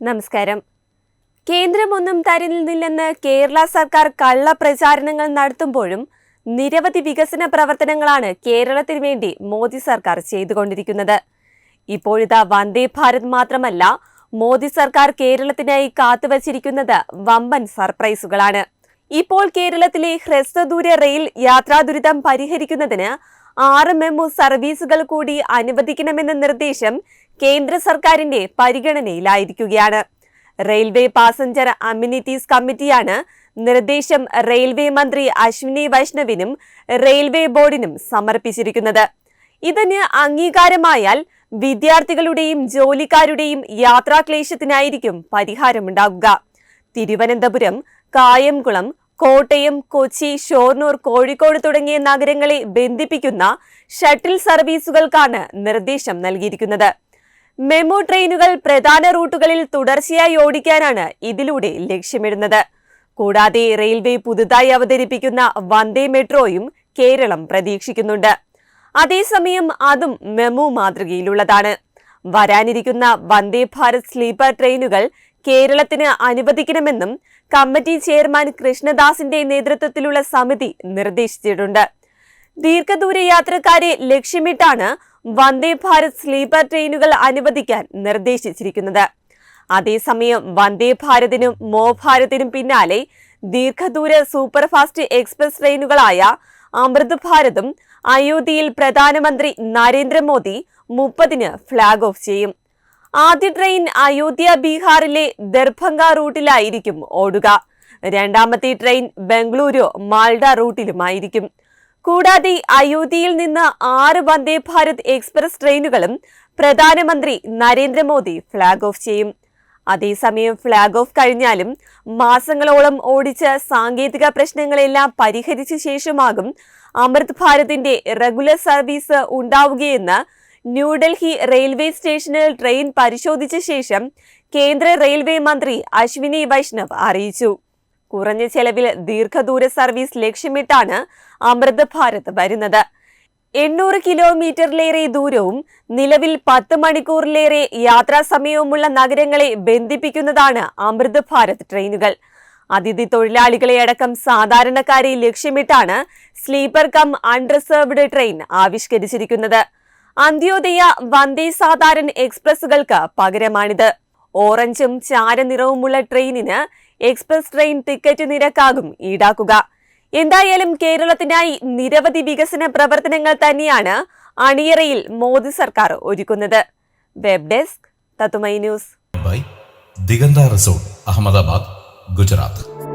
നമസ്കാരം. കേന്ദ്രമൊന്നും തരുന്നില്ലെന്ന് കേരള സർക്കാർ കള്ള പ്രചാരണങ്ങൾ നടത്തുമ്പോഴും നിരവധി വികസന പ്രവർത്തനങ്ങളാണ് കേരളത്തിന് വേണ്ടി മോദി സർക്കാർ ചെയ്തുകൊണ്ടിരിക്കുന്നത്. ഇപ്പോഴിതാ വന്ദേ ഭാരത് മാത്രമല്ല മോദി സർക്കാർ കേരളത്തിനായി കാത്തുവച്ചിരിക്കുന്നത് വമ്പൻ സർപ്രൈസുകളാണ്. ഇപ്പോൾ കേരളത്തിലെ ഹ്രസ്വദൂര റെയിൽ യാത്രാ ദുരിതം പരിഹരിക്കുന്നതിന് ആറ് മെമു സർവീസുകൾ കൂടി അനുവദിക്കണമെന്ന നിർദ്ദേശം കേന്ദ്ര സർക്കാരിന്റെ പരിഗണനയിലായിരിക്കുകയാണ്. റെയിൽവേ പാസഞ്ചർ അമ്യൂണിറ്റീസ് കമ്മിറ്റിയാണ് നിർദ്ദേശം റെയിൽവേ മന്ത്രി അശ്വിനി വൈഷ്ണവിനും റെയിൽവേ ബോർഡിനും സമർപ്പിച്ചിരിക്കുന്നത്. ഇതിന് അംഗീകാരമായാൽ വിദ്യാർത്ഥികളുടെയും ജോലിക്കാരുടെയും യാത്രാക്ലേശത്തിനായിരിക്കും പരിഹാരമുണ്ടാകുക തിരുവനന്തപുരം കായംകുളം കോട്ടയം കൊച്ചി ഷോർണൂർ കോഴിക്കോട് തുടങ്ങിയ നഗരങ്ങളെ ബന്ധിപ്പിക്കുന്ന ഷട്ടിൽ സർവീസുകൾക്കാണ് നിർദ്ദേശം നൽകിയിരിക്കുന്നത്. മെമു ട്രെയിനുകൾ പ്രധാന റൂട്ടുകളിൽ തുടർച്ചയായി ഓടിക്കാനാണ് ഇതിലൂടെ ലക്ഷ്യമിടുന്നത്. കൂടാതെ റെയിൽവേ പുതുതായി അവതരിപ്പിക്കുന്ന വന്ദേ മെട്രോയും കേരളം പ്രതീക്ഷിക്കുന്നുണ്ട്. അതേസമയം അതും മെമു മാതൃകയിലുള്ളതാണ്. വരാനിരിക്കുന്ന വന്ദേ ഭാരത് സ്ലീപ്പർ ട്രെയിനുകൾ കേരളത്തിന് അനുവദിക്കണമെന്നും കമ്മിറ്റി ചെയർമാൻ കൃഷ്ണദാസിന്റെ നേതൃത്വത്തിലുള്ള സമിതി നിർദ്ദേശിച്ചിട്ടുണ്ട്. ദീർഘദൂര യാത്രക്കാരെ ലക്ഷ്യമിട്ടാണ് വന്ദേ ഭാരത് സ്ലീപ്പർ ട്രെയിനുകൾ അനുവദിക്കാൻ നിർദ്ദേശിച്ചിരിക്കുന്നത്. അതേസമയം വന്ദേ ഭാരതിനും മോ ഭാരതിനും പിന്നാലെ ദീർഘദൂര സൂപ്പർഫാസ്റ്റ് എക്സ്പ്രസ് ട്രെയിനുകളായ അമൃത് ഭാരതും അയോധ്യയിൽ പ്രധാനമന്ത്രി നരേന്ദ്രമോദി മുപ്പതിന് ഫ്ളാഗ് ഓഫ് ചെയ്യും. ആദ്യ ട്രെയിൻ അയോധ്യ ബീഹാറിലെ ദർഭംഗ റൂട്ടിലായിരിക്കും ഓടുക. രണ്ടാമത്തെ ട്രെയിൻ ബംഗളൂരു മാൾഡ റൂട്ടിലുമായിരിക്കും. കൂടാതെ അയോധ്യയിൽ നിന്ന് ആറ് വന്ദേ ഭാരത് എക്സ്പ്രസ് ട്രെയിനുകളും പ്രധാനമന്ത്രി നരേന്ദ്രമോദി ഫ്ളാഗ് ഓഫ് ചെയ്യും. അതേസമയം ഫ്ളാഗ് ഓഫ് കഴിഞ്ഞാലും മാസങ്ങളോളം ഓടിച്ച സാങ്കേതിക പ്രശ്നങ്ങളെല്ലാം പരിഹരിച്ച ശേഷമാകും അമൃത് ഭാരതിന്റെ റെഗുലർ സർവീസ് ഉണ്ടാവുകയെന്ന് ന്യൂഡൽഹി റെയിൽവേ സ്റ്റേഷനിൽ ട്രെയിൻ പരിശോധിച്ച ശേഷം കേന്ദ്ര റെയിൽവേ മന്ത്രി അശ്വിനി വൈഷ്ണവ് അറിയിച്ചു. കുറഞ്ഞ ചെലവിൽ ദീർഘദൂര സർവീസ് ലക്ഷ്യമിട്ടാണ് അമൃത് ഭാരത് വരുന്നത്. എണ്ണൂറ് കിലോമീറ്ററിലേറെ ദൂരവും നിലവിൽ പത്ത് മണിക്കൂറിലേറെ യാത്രാ സമയവുമുള്ള നഗരങ്ങളെ ബന്ധിപ്പിക്കുന്നതാണ് അമൃത് ഭാരത് ട്രെയിനുകൾ. അതിഥി തൊഴിലാളികളെ അടക്കം സാധാരണക്കാരെ ലക്ഷ്യമിട്ടാണ് സ്ലീപ്പർ കം അൺറിസർവ്ഡ് ട്രെയിൻ ആവിഷ്കരിച്ചിരിക്കുന്നത്. അന്ത്യോദയ വന്ദേ സാധാരൺ എക്സ്പ്രസുകൾക്ക് പകരമാണിത്. ഓറഞ്ചും ചാരനിറവുമുള്ള ട്രെയിനിന് എക്സ്പ്രസ് ട്രെയിൻ ടിക്കറ്റ് നിരക്കാകും ഈടാക്കുക. എന്തായാലും കേരളത്തിനായി നിരവധി വികസന പ്രവർത്തനങ്ങൾ തന്നെയാണ് അണിയറയിൽ മോദി സർക്കാർ ഒരുക്കുന്നത്. വെബ് ഡെസ്ക് തത്തുമൈ ന്യൂസ്. ദിഗന്ത റിസോർട്ട് അഹമ്മദാബാദ് ഗുജറാത്ത്.